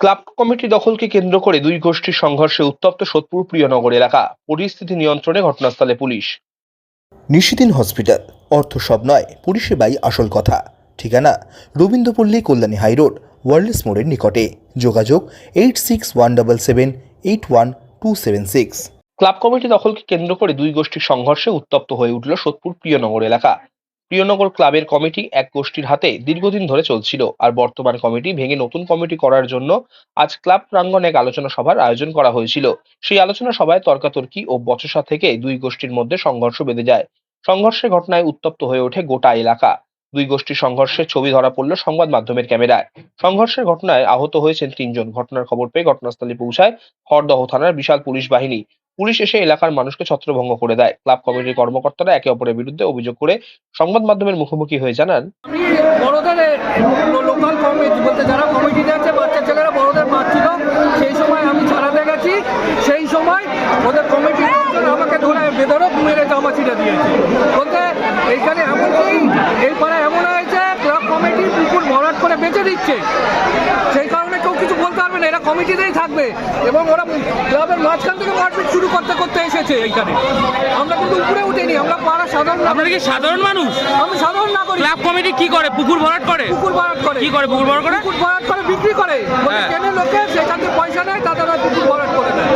Club committee দখলকে কেন্দ্র করে দুই গোষ্ঠীর সংঘর্ষে উত্তপ্ত সোদপুর প্রিয়নগর এলাকা। পরিস্থিতি নিয়ন্ত্রণে ঘটনাস্থলে পুলিশ। নিশিদিন হসপিটাল। অর্থ সব নয় পরিষেবাই আসল কথা। ঠিকানা রবীন্দ্রপল্লী কল্যাণী হাইরোড ওয়ার্ল্ডস মোড়ের নিকটে। যোগাযোগ eight six one double seven eight one two seven six. Club committee দখলকে কেন্দ্র করে দুই গোষ্ঠীর সংঘর্ষে উত্তপ্ত হয়ে উঠল সোদপুর প্রিয়নগর এলাকা। প্রিয়নগর ক্লাবের কমিটি এক গোষ্ঠীর হাতে দীর্ঘদিন ধরে চলছিল, আর বর্তমান কমিটি ভেঙে নতুন কমিটি করার জন্য আজ ক্লাব প্রাঙ্গণে এক আলোচনা সভার আয়োজন করা হয়েছিল। সেই আলোচনা সভায় তর্কাতর্কি ও বচসা থেকে দুই গোষ্ঠীর মধ্যে সংঘর্ষ বেঁধে যায়। সংঘর্ষের ঘটনায় উত্তপ্ত হয়ে ওঠে গোটা এলাকা। দুই গোষ্ঠীর সংঘর্ষের ছবি ধরা পড়ল সংবাদ মাধ্যমের ক্যামেরায়। সংঘর্ষের ঘটনায় আহত হয়েছেন তিনজন। ঘটনার খবর পেয়ে ঘটনাস্থলে পৌঁছায় হরদহ থানার বিশাল পুলিশ বাহিনী। পুলিশ এসে এলাকার মানুষকে ছত্রভঙ্গ করে দেয়। ক্লাব কমিটির কর্মকর্তারা একে অপরের বিরুদ্ধে অভিযোগ করে সংবাদ মাধ্যমের মুখোমুখি হয়ে জানান। বড়দের কমিটি যারা বাচ্চা বড়দের সেই সময় আমি সেই সময় ওদের আমাকে ধরে দিয়েছে। বলতে এই এমন হয়েছে, ক্লাব কমিটি পুকুর ভরাট করে বেঁচে দিচ্ছে সেই কারণে কেউ কিছু বলতে পারবে না এরা কমিটিতেই থাকবে এবং ওরা ক্লাবের মাঝখান থেকে মারপিট শুরু করতে করতে এসেছে এইখানে। আমরা কিন্তু উপরে উঠিনি আমরা পাড়া সাধারণ আপনারা কি সাধারণ মানুষ? আমি সাধারণ নাগরিক। ক্লাব কমিটি কি করে? পুকুর ভরাট করে? পুকুর ভরাট করে। কি করে পুকুর ভরাট করে? পুকুর ভরাট করে বিক্রি করে। বলে হ্যাঁ। কেনে লোকে সেখান থেকে পয়সা নেয় তাদের পুকুর ভরাট করে দেয়।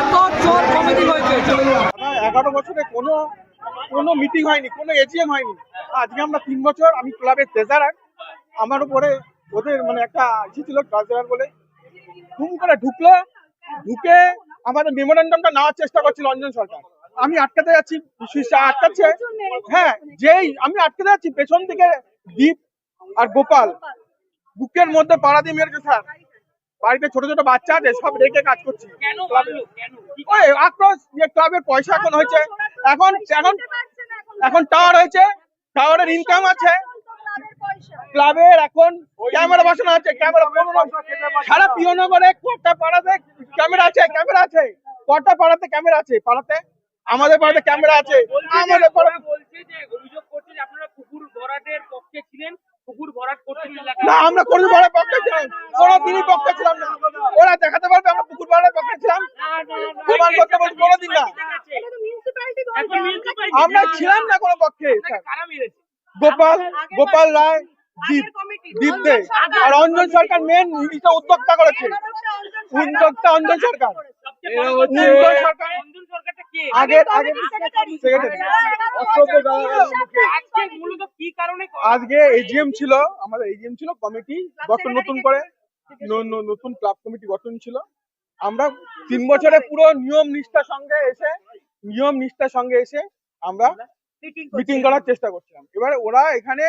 এত চোর কমিটি হয়েছে আমার এগারো বছরে কোনো কোনো মিটিং হয়নি কোনো এজিএম হয়নি। আজকে আমরা তিন বছর আমি ক্লাবের ট্রেজারার আমার উপরে ওদের মানে একটা ইসে ছিল ট্রেজারার বলে। ঘুম করে ঢুকলো ঢুকে আমাদের মেমোরেন্ডামটা নেওয়ার চেষ্টা করছিল অঞ্জন সরকার। আমি আটকাতে যাচ্ছি আটকাচ্ছে। হ্যাঁ যেই আমি আটকাতে যাচ্ছি পেছন থেকে দীপ আর গোপাল। বুকের মধ্যে পাড়া দিয়ে মেরেছে স্যার। বাড়িতে ছোট ছোট বাচ্চা আছে সব রেখে কাজ করছি। ওই আক্রোশ যে ক্লাবের পয়সা এখন হয়েছে এখন এখন এখন টাওয়ার হয়েছে টাওয়ারের ইনকাম আছে। ক্লাবের এখন ক্যামেরা বসানো আছে ক্যামেরা সারা পিয়নগরে কটা পাড়াতে ক্যামেরা আছে ক্যামেরা আছে। কটা পাড়াতে ক্যামেরা আছে? পাড়াতে? আমাদের পাড়াতে ক্যামেরা আছে। আমাদের পাড়াতে অভিযোগ করছে আপনারা পুকুর ভরাটের পক্ষে ছিলেন। পুকুর ভরাট করছেন না আমরা কোনো বড় পক্ষে ছিলাম। পক্ষে ছিলাম না। ওরা দেখাতে পারবে আমরা পুকুর পাড়ার পক্ষে ছিলাম। প্রমাণ করতে বলছি কোনোদিন না। আমরা ছিলাম না কোনো পক্ষে। গোপাল গোপাল রায় দীপ দীপ দে। আর অঞ্জন সরকার মেন উদ্যোক্তা করেছে। উদ্যোক্তা অঞ্জন সরকার। আজকে মূলত কি কারণে আজকে এজিএম ছিল আমাদের এজিএম ছিল কমিটি গঠন নতুন করে। ন- ন- নতুন ক্লাব কমিটি গঠন ছিল। আমরা তিন বছরে পুরো নিয়ম নিষ্ঠার সঙ্গে এসে নিয়ম নিষ্ঠার সঙ্গে এসে আমরা মিটিং করার চেষ্টা করছিলাম। এবারে ওরা এখানে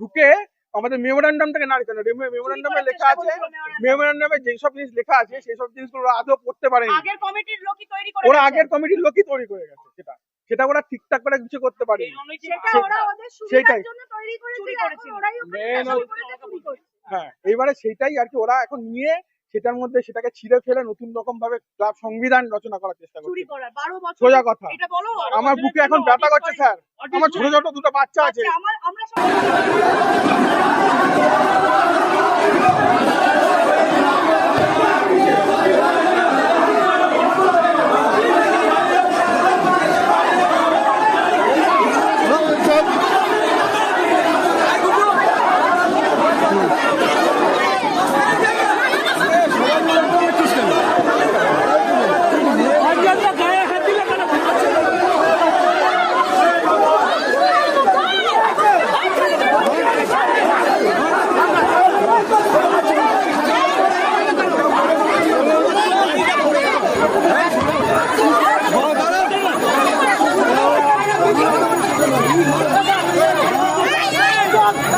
ঢুকে আমাদের মেমোরান্ডামটাকে না কেন মেমোরান্ডামে লেখা আছে মেমোরান্ডামে যেসব জিনিস লেখা আছে সেই সব জিনিসগুলো ওরা আদৌ পড়তে পারেনি। আগের কমিটির লোকই তৈরি করে ওরা আগের কমিটির লোকই তৈরি করে গেছে সেটা। সেটা ওরা ঠিকঠাক করে কিছু করতে পারেনি। সেটা ওরা ওদের সুবিধার সেটাই। হ্যাঁ এইবারে সেটাই আর কি ওরা এখন নিয়ে সেটার মধ্যে সেটাকে ছিঁড়ে ফেলে নতুন রকম ভাবে ক্লাব সংবিধান রচনা করার চেষ্টা করছে। সোজা কথা। আমার বুকে এখন ব্যথা করছে স্যার। আমার ছোট ছোট দুটো বাচ্চা আছে।